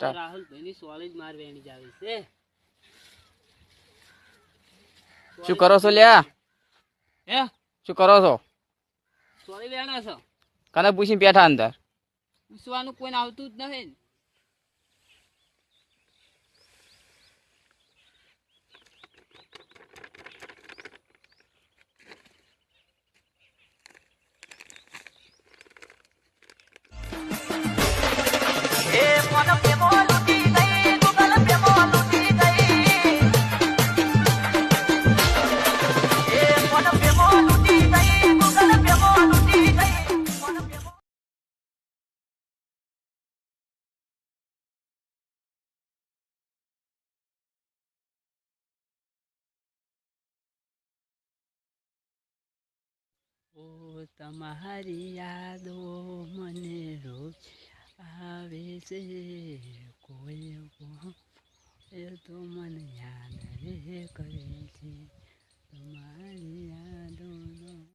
રાહુલ ભાઈની સોળી જ માર વેણી જ છે. શું કરો છો લ્યા? હે? શું કરો છો? સોળી વેણા છો? કને પૂછીને બેઠા અંદર? પૂછવાનું કોઈ આવતું જ નથી ઓ તમારી યાદો મને રોજ છે. કોઈ એ તો મને યાદ રે કરે છે. તમારી